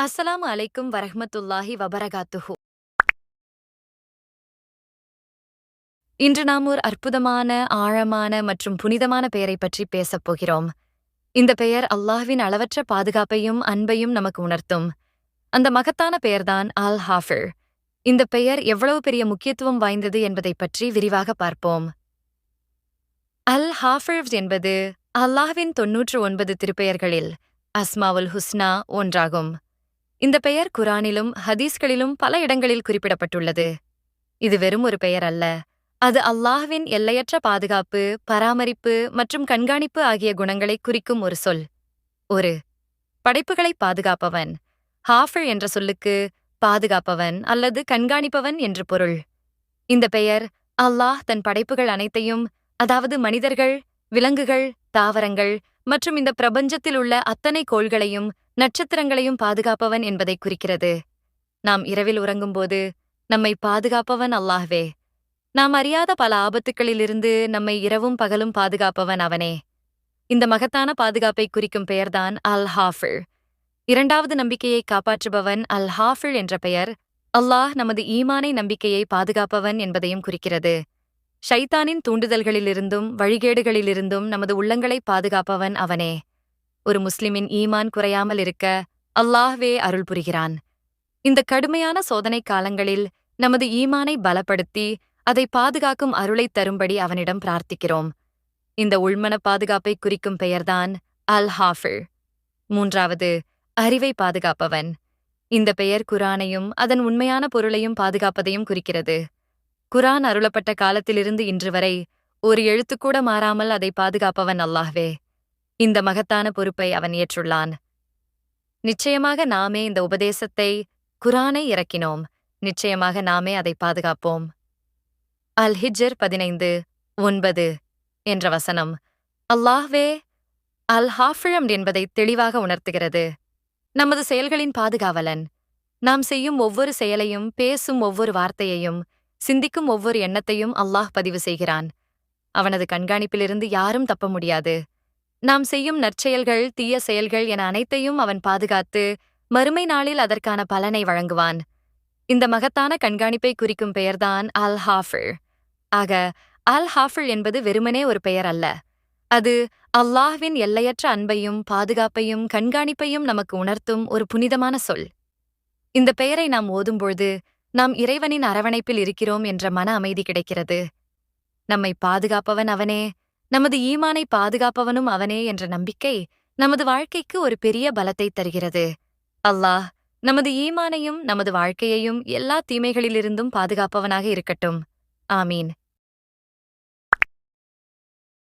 அஸ்ஸலாமு அலைக்கும் வரஹ்மத்துல்லாஹி வபரகாத்துஹு. இன்று நாம் ஒரு அற்புதமான ஆழமான மற்றும் புனிதமான பெயரை பற்றி பேசப் போகிறோம். இந்த பெயர் அல்லாஹ்வின் அளவற்ற பாதுகாப்பையும் அன்பையும் நமக்கு உணர்த்தும். அந்த மகத்தான பெயர்தான் அல் ஹாஃபிர். இந்த பெயர் எவ்வளவு பெரிய முக்கியத்துவம் வாய்ந்தது என்பதைப் பற்றி விரிவாக பார்ப்போம். அல் ஹாஃபிர் என்பது அல்லாஹ்வின் தொன்னூற்று ஒன்பது திருப்பெயர்களில் அஸ்மாவுல் ஹுஸ்னா ஒன்றாகும். இந்த பெயர் குரானிலும் ஹதீஸ்களிலும் பல இடங்களில் குறிப்பிடப்பட்டுள்ளது. இது வெறும் ஒரு பெயர் அல்ல. அது அல்லாஹ்வின் எல்லையற்ற பாதுகாப்பு பராமரிப்பு மற்றும் கண்காணிப்பு ஆகிய குணங்களை குறிக்கும் ஒரு சொல். ஒரு படைப்புகளை பாதுகாப்பவன். ஹாஃபிள் என்ற சொல்லுக்கு பாதுகாப்பவன் அல்லது கண்காணிப்பவன் என்று பொருள். இந்த பெயர் அல்லாஹ் தன் படைப்புகள் அனைத்தையும் அதாவது மனிதர்கள் விலங்குகள் தாவரங்கள் மற்றும் இந்த பிரபஞ்சத்தில் உள்ள அத்தனை கோள்களையும் நட்சத்திரங்களையும் பாதுகாப்பவன் என்பதை குறிக்கிறது. நாம் இரவில் உறங்கும்போது நம்மை பாதுகாப்பவன் அல்லாஹ்வே. நாம் அறியாத பல ஆபத்துக்களிலிருந்து நம்மை இரவும் பகலும் பாதுகாப்பவன் அவனே. இந்த மகத்தான பாதுகாப்பை குறிக்கும் பெயர்தான் அல் ஹாஃபிள் இரண்டாவது நம்பிக்கையை காப்பாற்றுபவன் அல் ஹாஃபிள் என்ற பெயர் அல்லாஹ் நமது ஈமானை நம்பிக்கையை பாதுகாப்பவன் என்பதையும் குறிக்கிறது. ஷைத்தானின் தூண்டுதல்களிலிருந்தும் வழிகேடுகளிலிருந்தும் நமது உள்ளங்களை பாதுகாப்பவன் அவனே. ஒரு முஸ்லிமின் ஈமான் குறையாமல் இருக்க அல்லாஹ்வே அருள் புரிகிறான். இந்த கடுமையான சோதனை காலங்களில் நமது ஈமானை பலப்படுத்தி அதை பாதுகாக்கும் அருளைத் தரும்படி அவனிடம் பிரார்த்திக்கிறோம். இந்த உள்மன பாதுகாப்பை குறிக்கும் பெயர்தான் அல் ஹாஃபிர் மூன்றாவது அறிவை பாதுகாப்பவன். இந்த பெயர் குரானையும் அதன் உண்மையான பொருளையும் பாதுகாப்பதையும் குறிக்கிறது. குரான் அருளப்பட்ட காலத்திலிருந்து இன்று வரை ஒரு எழுத்துக்கூட மாறாமல் அதை பாதுகாப்பவன் அல்லாஹ்வே. இந்த மகத்தான பொறுப்பை அவன் ஏற்றுள்ளான். நிச்சயமாக நாமே இந்த உபதேசத்தை குரானை இறக்கினோம். நிச்சயமாக நாமே அதை பாதுகாப்போம். அல் ஹிஜர் பதினைந்து ஒன்பது என்ற வசனம். அல்லாஹ்வே அல் ஹாஃபிழம் என்பதை தெளிவாக உணர்த்துகிறது. நமது செயல்களின் பாதுகாவலன். நாம் செய்யும் ஒவ்வொரு செயலையும் பேசும் ஒவ்வொரு வார்த்தையையும் சிந்திக்கும் ஒவ்வொரு எண்ணத்தையும் அல்லாஹ் பதிவு செய்கிறான். அவனது கண்காணிப்பிலிருந்து யாரும் தப்ப முடியாது. நாம் செய்யும் நற்செயல்கள் தீய செயல்கள் என அனைத்தையும் அவன் பாதுகாத்து மறுமை நாளில் அதற்கான பலனை வழங்குவான். இந்த மகத்தான கண்காணிப்பை குறிக்கும் பெயர்தான் அல் ஹாஃபிள் ஆக அல் ஹாஃபிள் என்பது வெறுமனே ஒரு பெயர் அல்ல. அது அல்லாஹ்வின் எல்லையற்ற அன்பையும் பாதுகாப்பையும் கண்காணிப்பையும் நமக்கு உணர்த்தும் ஒரு புனிதமான சொல். இந்த பெயரை நாம் ஓதும்பொழுது நாம் இறைவனின் அரவணைப்பில் இருக்கிறோம் என்ற மன அமைதி கிடைக்கிறது. நம்மை பாதுகாப்பவன் அவனே நமது ஈமானை பாதுகாப்பவனும் அவனே என்ற நம்பிக்கை நமது வாழ்க்கைக்கு ஒரு பெரிய பலத்தை தருகிறது. அல்லாஹ் நமது ஈமானையும் நமது வாழ்க்கையையும் எல்லா தீமைகளிலிருந்தும் பாதுகாப்பவனாக இருக்கட்டும். ஆமீன்.